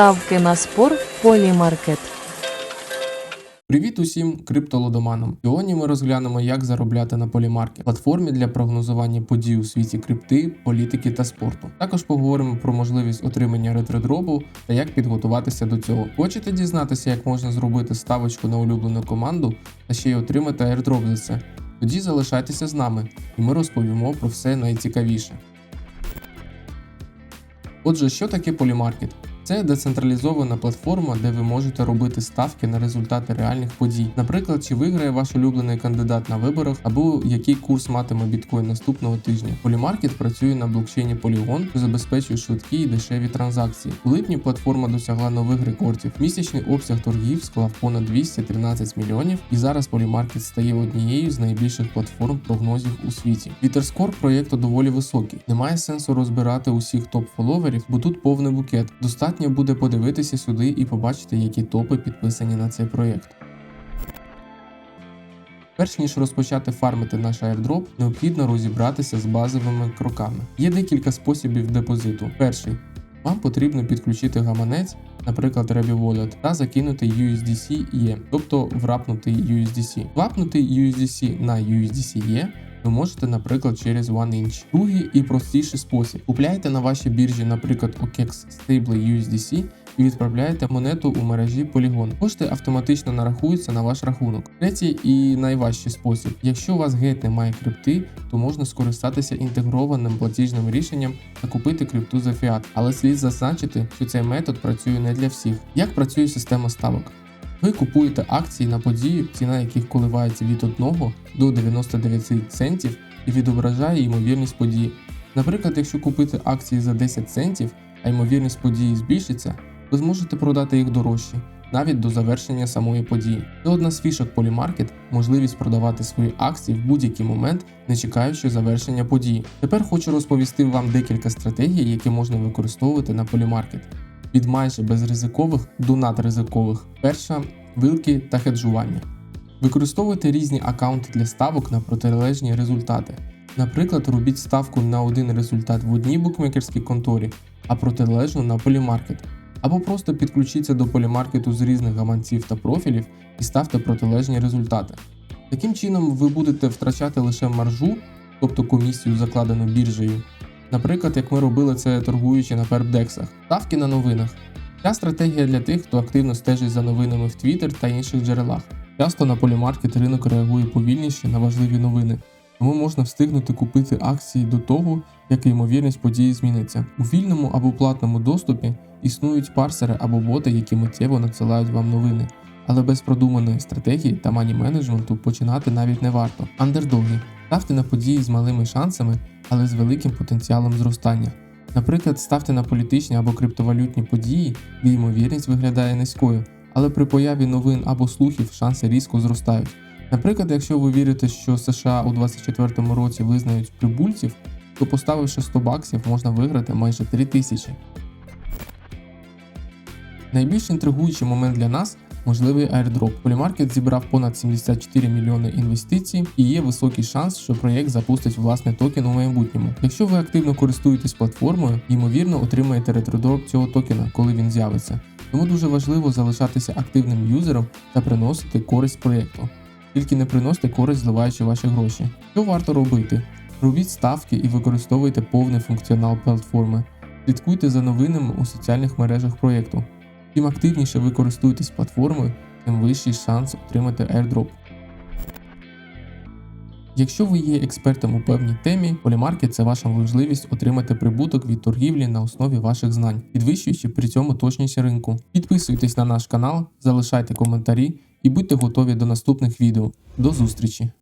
Ставки на спор Полімаркет. Привіт усім криптолудоманам! Сьогодні ми розглянемо, як заробляти на Polymarket, платформі для прогнозування подій у світі крипти, політики та спорту. Також поговоримо про можливість отримання ретrodропу та як підготуватися до цього. Хочете дізнатися, як можна зробити ставочку на улюблену команду та ще й отримати airdrop за це? Тоді залишайтеся з нами, і ми розповімо про все найцікавіше. Отже, що таке Polymarket? Це децентралізована платформа, де ви можете робити ставки на результати реальних подій. Наприклад, чи виграє ваш улюблений кандидат на виборах, або який курс матиме біткоін наступного тижня. Polymarket працює на блокчейні Polygon, що забезпечує швидкі і дешеві транзакції. У липні платформа досягла нових рекордів. Місячний обсяг торгів склав понад 213 мільйонів, і зараз Polymarket стає однією з найбільших платформ прогнозів у світі. Вітерскор проєкту доволі високий. Немає сенсу розбирати усіх топ-фоловерів, бо тут повний букет. Достатньо буде подивитися сюди і побачити, які топи підписані на цей проєкт. Перш ніж розпочати фармити наш airdrop, необхідно розібратися з базовими кроками. Є декілька способів депозиту. Перший. Вам потрібно підключити гаманець, наприклад, Rebel Wallet, та закинути USDC E, тобто врапнути USDC. Врапнути USDC на USDC E ви можете, наприклад, через OneInch. Другий і простіший спосіб. Купляйте на вашій біржі, наприклад, OKEX Stable USDC і відправляєте монету у мережі Polygon. Кошти автоматично нарахуються на ваш рахунок. Третій і найважчий спосіб. Якщо у вас геть немає крипти, то можна скористатися інтегрованим платіжним рішенням та купити крипту за фіат. Але слід зазначити, що цей метод працює не для всіх. Як працює система ставок? Ви купуєте акції на подію, ціна яких коливається від 1 до 99 центів і відображає ймовірність події. Наприклад, якщо купити акції за 10 центів, а ймовірність події збільшиться, ви зможете продати їх дорожче, навіть до завершення самої події. Це одна з фішок Polymarket – можливість продавати свої акції в будь-який момент, не чекаючи завершення події. Тепер хочу розповісти вам декілька стратегій, які можна використовувати на Polymarket. Від майже безризикових до надризикових. Перша вилки та хеджування. Використовуйте різні аккаунти для ставок на протилежні результати. Наприклад, робіть ставку на один результат в одній букмекерській конторі, а протилежну на Polymarket. Або просто підключіться до полімаркету з різних гаманців та профілів і ставте протилежні результати. Таким чином, ви будете втрачати лише маржу, тобто комісію, закладену біржею. Наприклад, як ми робили це торгуючи на перпдексах, ставки на новинах. Ця стратегія для тих, хто активно стежить за новинами в Twitter та інших джерелах. Часто на полімаркет ринок реагує повільніше на важливі новини, тому можна встигнути купити акції до того, як ймовірність події зміниться. У вільному або платному доступі існують парсери або боти, які миттєво надсилають вам новини. Але без продуманої стратегії та мані менеджменту починати навіть не варто. Андердоги ставте на події з малими шансами, але з великим потенціалом зростання. Наприклад, ставте на політичні або криптовалютні події, де ймовірність виглядає низькою, але при появі новин або слухів шанси різко зростають. Наприклад, якщо ви вірите, що США у 2024 році визнають прибульців, то поставивши 100 баксів можна виграти майже 3000. Найбільш інтригуючий момент для нас можливий airdrop. Polymarket зібрав понад 74 мільйони інвестицій і є високий шанс, що проєкт запустить власний токен у майбутньому. Якщо ви активно користуєтесь платформою, ймовірно отримаєте ретродроп цього токена, коли він з'явиться. Тому дуже важливо залишатися активним юзером та приносити користь проєкту. Тільки не приносите користь, зливаючи ваші гроші. Що варто робити? Робіть ставки і використовуйте повний функціонал платформи. Слідкуйте за новинами у соціальних мережах проєкту. Чим активніше ви користуєтесь платформою, тим вищий шанс отримати airdrop. Якщо ви є експертом у певній темі, Polymarket – це ваша можливість отримати прибуток від торгівлі на основі ваших знань, підвищуючи при цьому точність ринку. Підписуйтесь на наш канал, залишайте коментарі і будьте готові до наступних відео. До зустрічі!